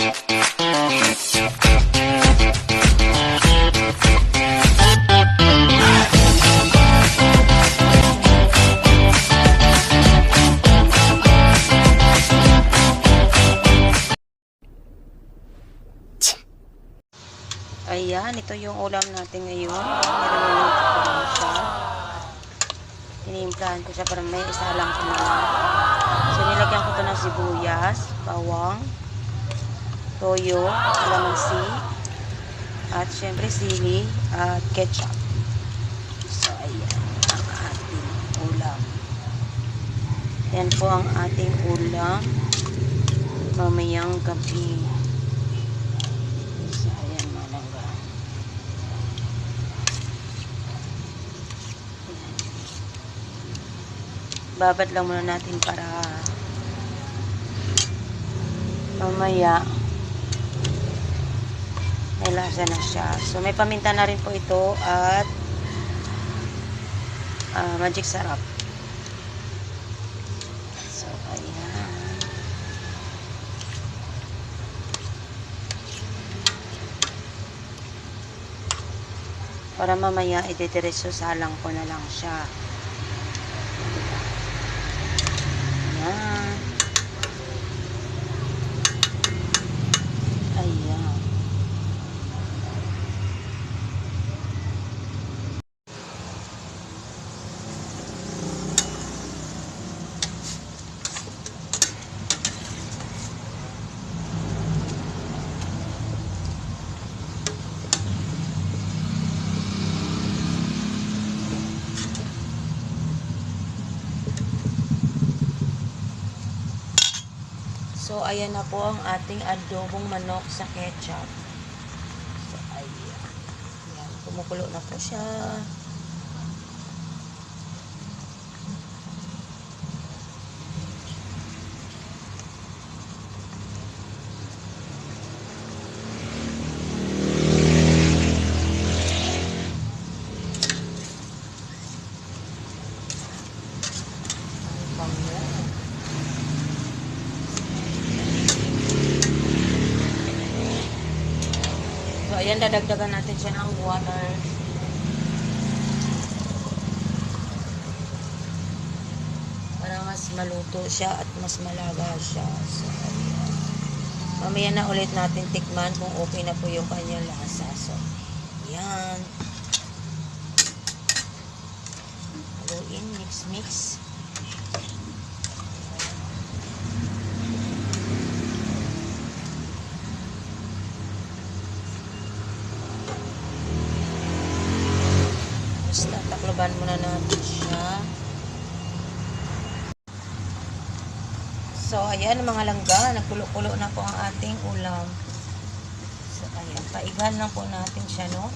Ayan, ito yung ulam natin ngayon. Niluluto ko siya. Tinimplahan ko siya para may isa lang lang. So, nilagyan ko to ng sibuyas, bawang, toyo, kalamansi, at syempre sili, at ketchup. So, ayan ang ating ulam. Yan po ang ating ulam mamayang gabi. So, ayan mga langga. Ayan. Babad lang muna natin para mamaya may lasa na siya. So, may paminta na rin po ito at ah, magic sarap. So, ayan. Para mamaya itidiretso salang ko na lang siya. Ayan. Ayan. So, ayan na po ang ating adobong manok sa ketchup. So, ayan. Ayan, kumukulo na po siya. Ang bango. So, ayan, dadagdagan natin siya ng water. Para mas maluto siya at mas malaga siya. So, ayan. Mamaya na ulit natin tikman kung okay na po yung kanyang lasa. So, ayan. Haluin, mix, mix. Tatakloban muna natin siya. So, ayan mga langga. Nagkulo-kulo na po ang ating ulam. So, ayan. Paigan lang po natin siya, no?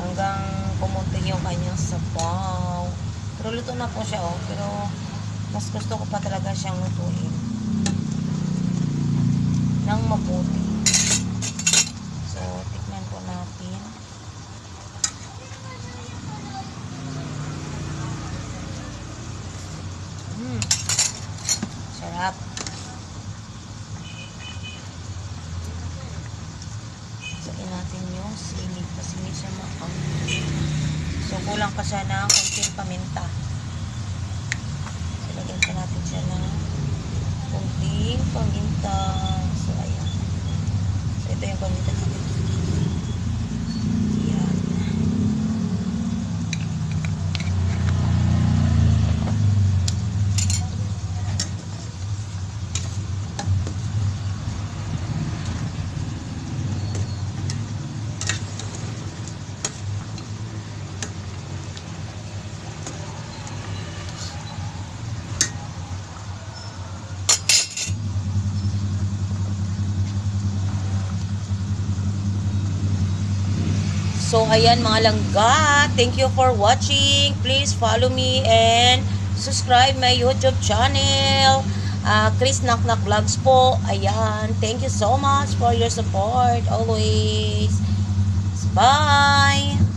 Hanggang pumunti yung kanyang sabaw. Pero luto na po siya, oh. Pero mas gusto ko pa talaga siyang lutuin ng mabuti. So, tikman po natin. Mm. Sarap. Sain yung sili kasi hindi siya maang. So, kulang pa siya ng konting paminta. So, lagyan pa natin siya ng konting paminta. So, ayan. So, ito yung paminta natin. So, ayan mga langga. Thank you for watching. Please follow me and subscribe my YouTube channel. Uh, Chris Knock Vlogs po. Ayan. Thank you so much for your support always. Bye!